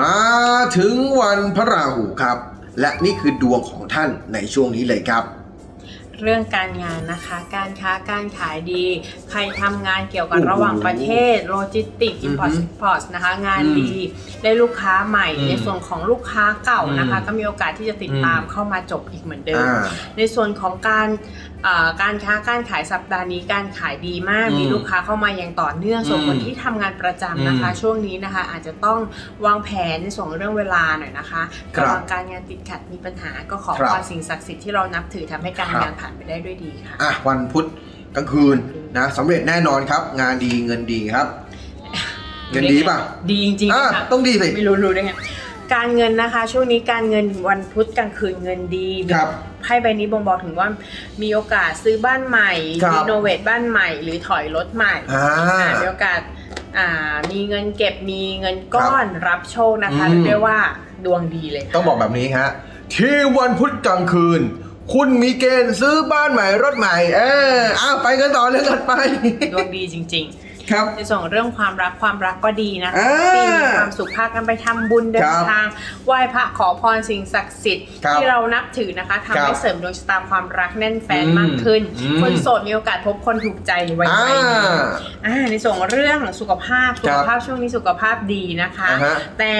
มาถึงวันพระราหูครับ และนี่คือดวงของท่านในช่วงนี้เลยครับ เรื่องการงานนะคะ การค้าการขายดี ใครทำงานเกี่ยวกับโอ้โหระหว่างประเทศโลจิสติกอินพอร์ตอือฮึพอร์ตนะคะ งานอืมดี ได้ลูกค้าใหม่อืมในส่วนของลูกค้าเก่านะคะอืมก็มีโอกาสที่จะติดอืมตามเข้ามาจบอีกเหมือนเดิมอ่าในส่วนของการเอ่อการค้าการขายสัปดาห์นี้การขายดีมากอืมมีลูกค้าเข้ามาอย่างต่อเนื่องส่วนอืมคนที่ทำงานประจำนะคะอืมช่วงนี้นะคะ อาจจะต้องวางแผนในส่วนเรื่องเวลาหน่อยนะคะครับกำลังการงานติดขัดมีปัญหาก็ขอครับพรสิ่งศักดิ์สิทธิ์ที่เรานับถือทำให้การครับงานผ่านไปได้ด้วยดีค่ะ อะวันพุธกลางคืนนะสำเร็จแน่นอนครับ งานดีเงินดีครับ เงินดีป่ะดีจริงอะๆค่ะต้องดีสิ ไม่รู้รู้ได้ไงการเงินนะคะ ช่วงนี้การเงินวันพุธกลางคืนเงินดีครับไพ่ใบนี้บ่งบอกถึงว่ามีโอกาสซื้อบ้านใหม่ครับรีโนเวทบ้านใหม่ หรือถอยรถใหม่อ่าอ่ามีโอกาสอ่ามีเงินเก็บมีเงินก้อนรับโชคนะคะอืม เรียกได้ว่าดวงดีเลยค่ะ ต้องบอกแบบนี้ฮะที่วันพุธกลางคืน คุณมีเกณฑ์ซื้อบ้านใหม่รถใหม่ เอออ้าไปกันต่อเรื่องถัดไป ดวงดีจริง ๆ ครับในส่วนของเรื่องความรักความรักก็ดีนะคะอ่าปีมีความสุขพากันไปทำบุญเดิคนรับทางไหว้พระขอพรสิ่งศักดิ์สิทธิ์ครับที่เรานับถือนะคะทำครัให้บเสริมดวงชะตาความรักแน่นแฟนอืมมากขึ้น อืม คนโสดมีโอกาสพบคนถูกใจไวอ่าๆอ่าในส่วนของเรื่องสุขภาพสุขภาพช่วงนี้สุขภาพดีนะคะ อ่าฮะแต่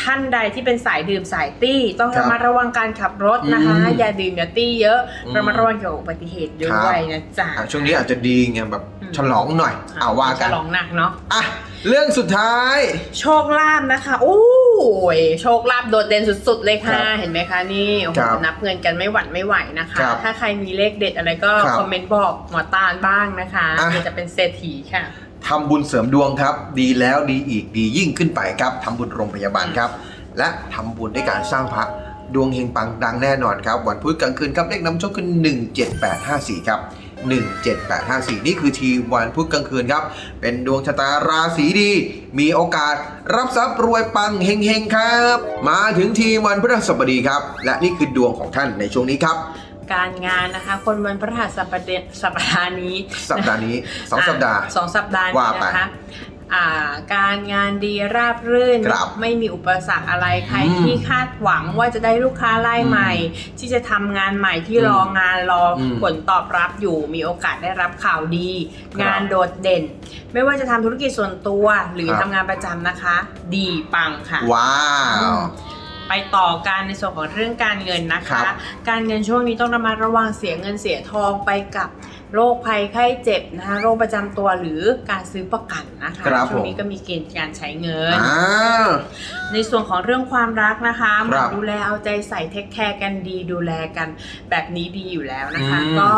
ท่านใดที่เป็นสายดื่มสายตี้ต้องครัระบมัดระวังการขับรถนะคะ อืมอย่าดื่มอย่าตี้เยอะอืม ระมัดระวังเกี่ยวกับอุบัติเหตุด้ครัวยบนะจ๊ะ อะช่วงนี้อาจจะดีไงแบบอืมฉลองหน่อยเอาว่ากันฉลองหนักเนาะอะเรื่องสุดท้าย โชคลาภนะคะโอ้ยโชคลาภโดดเด่นสุดๆเลยค่ะครับเห็นไหมคะนี่โอ้โหครับนับเงินกันไม่หวั่นไม่ไหวนะคะ ครับถ้าใครมีเลขเด็ดอะไรก็ครับคอมเมนต์บอกหมอตาลบ้างนะคะอะ เดี๋ยวจะเป็นเศรษฐีค่ะ ทำบุญเสริมดวงครับ ดีแล้วดีอีกดียิ่งขึ้นไปครับทำบุญโรงพยาบาลครับ และทำบุญด้วยการสร้างพระดวงเฮงปังดังแน่นอนครับ วันพุธกลางคืนครับเลขนำโชคคือ 17854 ครับ 17854 นี่คือทีวันพุธกลางคืนครับ เป็นดวงชะตาราศีดี มีโอกาสรับทรัพย์รวยปังเฮงๆครับ มาถึงทีวันพฤหัสบดีครับ และนี่คือดวงของท่านในช่วงนี้ครับการงานนะคะ คนวันพฤหัสบดีสัปดาห์นี้ สัปดาห์นี้สองสัปดาห์อะสองสัปดาห์ว่านี้ไปนะคะอ่า การงานดีราบรื่น ครับไม่มีอุปสรรคอะไรใครอืมที่คาดหวังว่าจะได้ลูกค้ารายใหม่ ที่จะทำงานใหม่ที่อืมรองานรออมผลตอบรับอยู่ มีโอกาสได้รับข่าวดี ครับงานโดดเด่น ไม่ว่าจะทำธุรกิจส่วนตัวหรือครับ ทำงานประจำนะคะ ดีปังค่ะ ว้าว ไปต่อการในส่วนของเรื่องการเงินนะครัคะ บการเงินช่วงนี้ต้องระมัดระวังเสียเงินเสียทองไปกับ โรคภัยไข้เจ็บนะคะโรคประจำตัวหรือการซื้อประกันนะคะครับช่วงนี้ผม ก็มีเกณฑ์การใช้เงิน อ่า ในส่วนของเรื่องความรักนะคะหครัมันบดูแลเอาใจใส่เทคแคร์กันดีดูแลกันแบบนี้ดีอยู่แล้วนะคะ อืม ก็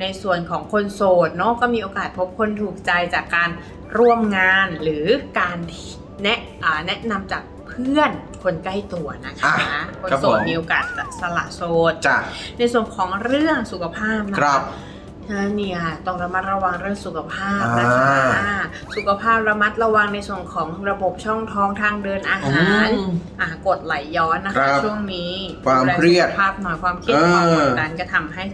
ในส่วนของคนโสดเนาะก็มีโอกาสพบคนถูกใจจากการร่วมงานหรือการแนะอ่าแนะนำจากเพื่อนคนใกล้ตัวนะคะ อะคนครับโสดผม มีโอกาสจะสละโสด จ้ะ ในส่วนของเรื่องสุขภาพนะครัคะบ นะเนี่ยต้องระมัดระวังเรื่องสุขภาพนะคะอ่าอ่าสุขภาพระมัดระวังในส่วนของระบบช่องท้องทางเดินอาหารอืมอ่ากดไหลย้อนนะครัคะ บช่วงนี้ความดูแลเครียดสุขภาพหน่อยความเครียดเออ ความกดดันก็ทำให้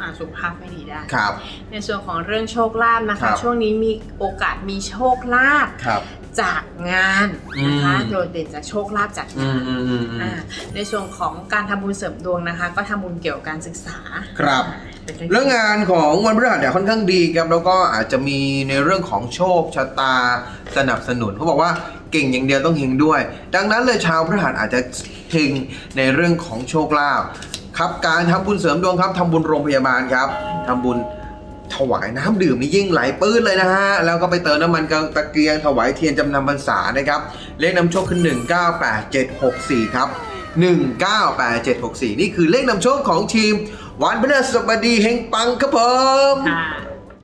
อ่าสุขภาพไม่ดีได้ ครับ ในส่วนของเรื่องโชคลาภนะครัคะ บ ช่วงนี้มีโอกาสมีโชคลาภครับ จากงานนะคะอืม โดดเด่นจากโชคลาภจากอืงามน อืมอืมอืม อ่าในส่วนของการทำบุญเสริมดวงนะคะ ก็ทำบุญเกี่ยวกับการศึกษาครับ เรื่องงานของวันพฤหัสเนี่ยค่อนข้างดีครับแล้วก็อาจจะมีในเรื่องของโชคชะตาสนับสนุนเขาบอกว่าเก่งอย่างเดียวต้องเฮงด้วย ดังนั้นเลยชาวพฤหัสอาจจะเฮงในเรื่องของโชคลาภครับการทำบุญเสริมดวงครับทำบุญโรงพยาบาลครับทำบุญถวายน้ำดื่มนี่ยิ่งไหลปื้นเลยนะฮะ แล้วก็ไปเติมน้ำมันกางตะเกียงถวายเทียนจำนำพรรษานะครับ เลขนำโชคคือ 198764 ครับ 198764 นี่คือเลขนำโชคของทีม วันพฤหัสบดีเฮงปังครับผม